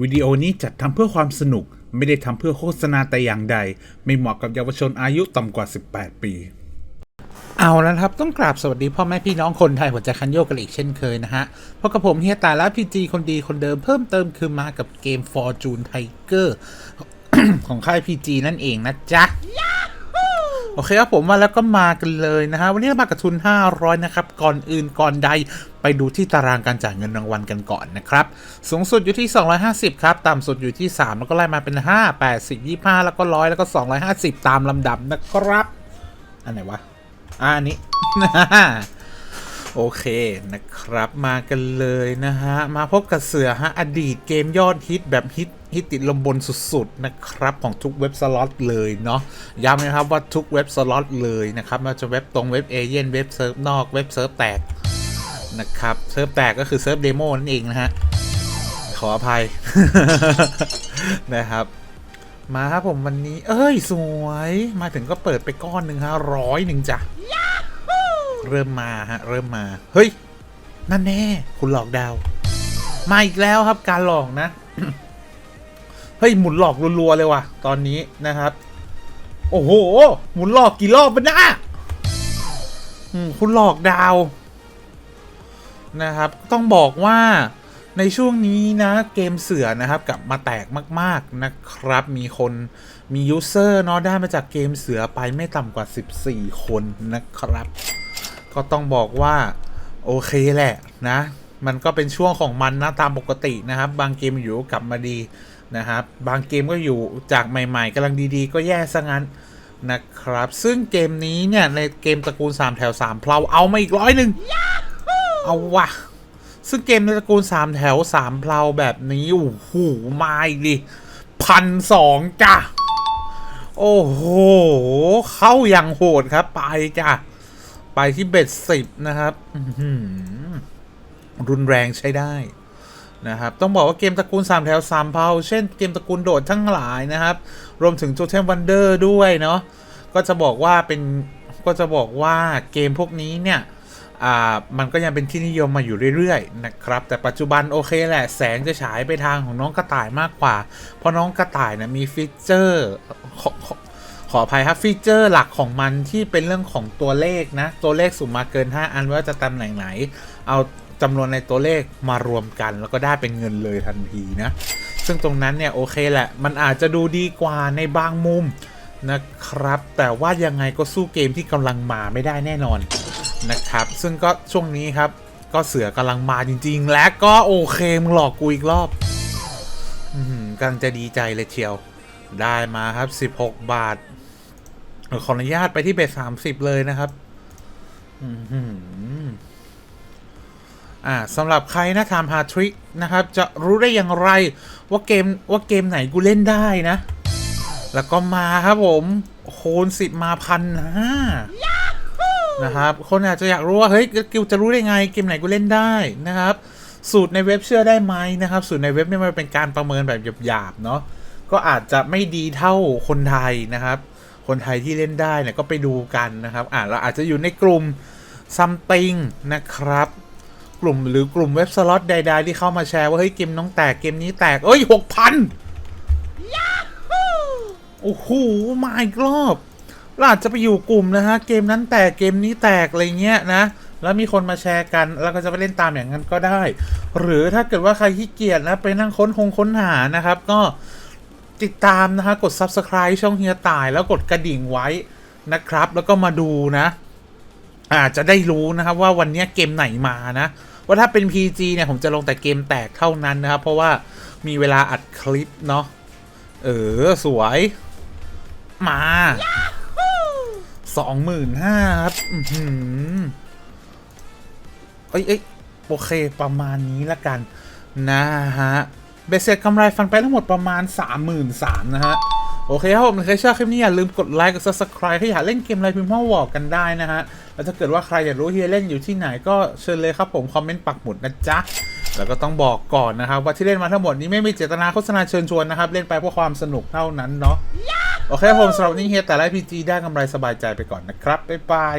วิดีโอนี้จัดทำเพื่อความสนุก ไม่ได้ทำเพื่อโฆษณาแต่อย่างใด ไม่เหมาะกับเยาวชนอายุต่ำกว่า 18 ปี เอาแล้วนะครับ ต้องกราบสวัสดีพ่อแม่พี่น้องคนไทยหัวใจคันโยกกันอีกเช่นเคยนะฮะพบกับผมเฮียตาและพีจีคนดีคนเดิมเพิ่มเติมคือมากับเกม Fortune Tiger ของค่าย PG นั่นเองนะจ๊ะ อเคครับผมมาแล้วก็มากันเลยนะฮะวันนี้มากับทุน 500 นะครับ ก่อนอื่นก่อนใดไปดูที่ตารางการจ่ายเงินรางวัลกันก่อนนะครับ สูงสุดอยู่ที่ 250 ครับ ต่ำสุดอยู่ที่ 3 แล้วก็ไล่มาเป็น 5 80 25 แล้วก็ 100 แล้วก็ 250 ตามลำดับนะครับ อันไหนวะ อ่าอันนี้ โอเคนะครับมากันเลยนะฮะ มาพบกับเสือฮะ อดีตเกมยอดฮิตแบบฮิตฮิตติดลมบนสุดๆนะครับ ของทุกเว็บสล็อตเลยเนาะย้ำนะครับว่าทุกเว็บสล็อตเลยนะครับไมันจะเว็บตรงเว็บเอเย่นเว็บเซิร์ฟนอกเว็บเซิร์ฟแตกนะครับเซิร์ฟแตกก็คือเซิร์ฟเดโมนั่นเองนะฮะ ขออภัยนะครับ มาครับผมวันนี้ เอ้ย สวย มาถึงก็เปิดไปก้อนหนึ่งฮะร้อยหนึ่งจ้ะ เริ่มมาฮะ เริ่มมา เฮ้ย นั่นแน่ คุณหลอกดาว มาอีกแล้วครับการหลอกนะ เฮ้ย หมุนหลอกรัวๆเลยว่ะ ตอนนี้นะครับ โอ้โห หมุนหลอกกี่รอบมันนะคุณหลอกดาว นะครับ ต้องบอกว่าในช่วงนี้นะเกมเสือนะครับกลับมาแตกมาก ๆนะครับ มีคนมียูเซอร์เนาะได้มาจากเกมเสือไปไม่ต่ำกว่า 14 คนนะครับ ก็ต้องบอกว่า โอเคแหละนะ มันก็เป็นช่วงของมันนะตามปกตินะครับ บางเกมอยู่ก็กลับมาดีนะครับ บางเกมก็อยู่จากใหม่ ๆกำลังดีๆ ก็แย่ซะงั้นนะครับ ซึ่งเกมนี้เนี่ย ในเกมตระกูล 3 แถว 3 เพลาเอามาอีกร้อยหนึ่งเอาวะซึ่งเกมในตระกูล 3 แถว 3 เพลาแบบนี้โอ้โหมาอีกดิพันสองจ้ะ โอ้โห เข้าอย่างโหดครับ ไปจ้ะ ไปที่เบ็ดสิบนะครับรุนแรงใช้ได้นะครับ ต้องบอกว่าเกมตระกูล 3 แถว 3 เพาเช่นเกมตระกูลโดดทั้งหลายนะครับ รวมถึง Totem Wonder ด้วยเนาะก็จะบอกว่าเป็นก็จะบอกว่าเกมพวกนี้เนี่ยอ่ามันก็ยังเป็นที่นิยมมาอยู่เรื่อยๆนะครับ แต่ปัจจุบันโอเคแหละแสงจะฉายไปทางของน้องกระต่ายมากกว่า เพราะน้องกระต่ายนะมีฟีเจอร์ ขออภัยครับฟีเจอร์หลักของมันที่เป็นเรื่องของตัวเลขนะ ตัวเลขสุ่มมาเกิน 5 อันว่าจะตำแหน่งไหน เอาจำนวนในตัวเลขมารวมกัน แล้วก็ได้เป็นเงินเลยทันทีนะ ซึ่งตรงนั้นเนี่ยโอเคแหละ มันอาจจะดูดีกว่าในบางมุมนะครับ แต่ว่ายังไงก็สู้เกมที่กำลังมาไม่ได้แน่นอนนะครับ ซึ่งก็ช่วงนี้ครับก็เสือกำลังมาจริง ๆ และก็โอเคมึงหลอกกูอีกรอบอกำลังจะดีใจเลยเชียว ได้มาครับ 16 บาท ขออนุญาตไปที่เบส30เลยนะครับอือหืออ่าสำหรับใครนะทำฮาทริกนะครับ จะรู้ได้อย่างไรว่าเกมว่าเกมไหนกูเล่นได้นะ แล้วก็มาครับผมโคนสิบมาพันห้านะครับ คนอาจจะอยากรู้ว่า เฮ้ยกิวจะรู้ได้ไง เกมไหนกูเล่นได้นะครับ สูตรในเว็บเชื่อได้ไหมนะครับ สูตรในเว็บเนี่ยมันเป็นการประเมินแบบหยาบๆเนาะก็อาจจะไม่ดีเท่าคนไทยนะครับ คนไทยที่เล่นได้เนี่ยก็ไปดูกันนะครับอ่าเราอาจจะอยู่ในกลุ่ม something นะครับ กลุ่มหรือกลุ่มเว็บสล็อตใด ๆ ที่เข้ามาแชร์ว่า เฮ้ย เกมน้องแตกเกมนี้แตก เอ้ยหกพันโอ้โหมาอีกรอบเราอาจจะไปอยู่กลุ่มนะฮะ เกมนั้นแตกเกมนี้แตก อะไรเงี้ยนะ แล้วมีคนมาแชร์กัน แล้วก็จะไปเล่นตามอย่างนั้นก็ได้ หรือถ้าเกิดว่าใครขี้เกียจนะ ไปนั่งค้นคงค้นหานะครับ ก็ ติดตามนะฮะ กด subscribe ช่องเฮียตายแล้วกดกระดิ่งไว้นะครับ แล้วก็มาดูนะ อาจจะได้รู้นะครับว่าวันนี้เกมไหนมานะ ว่าถ้าเป็น PG เนี่ย ผมจะลงแต่เกมแตกเท่านั้นนะครับ เพราะว่ามีเวลาอัดคลิปเนาะเออ สวย มาสองหมื่นห้าครับเอ้ยเอ้ยโอเคประมาณนี้ละกัน นะฮะ เบสเซ็ตกำไรฟันไปทั้งหมดประมาณ 33,000นะฮะ โอเคครับผมใครชอบคลิปนี้อย่าลืมกดไลค์กด subscribe ถ้าอยากเล่นเกมอะไรพิมพ์มาบอกกันได้นะฮะ แล้วถ้าเกิดว่าใครอยากรู้เฮียเล่นอยู่ที่ไหนก็เชิญเลยครับผม คอมเมนต์ปักหมุดนะจ๊ะ แล้วก็ต้องบอกก่อนนะครับ ว่าที่เล่นมาทั้งหมดนี้ไม่มีเจตนาโฆษณาเชิญชวนนะครับ เล่นไปเพื่อความสนุกเท่านั้นเนาะ โอเคครับผมสำหรับวันนี้เฮียแต่ละพีจีได้กำไรสบายใจไปก่อนนะครับบ๊ายบาย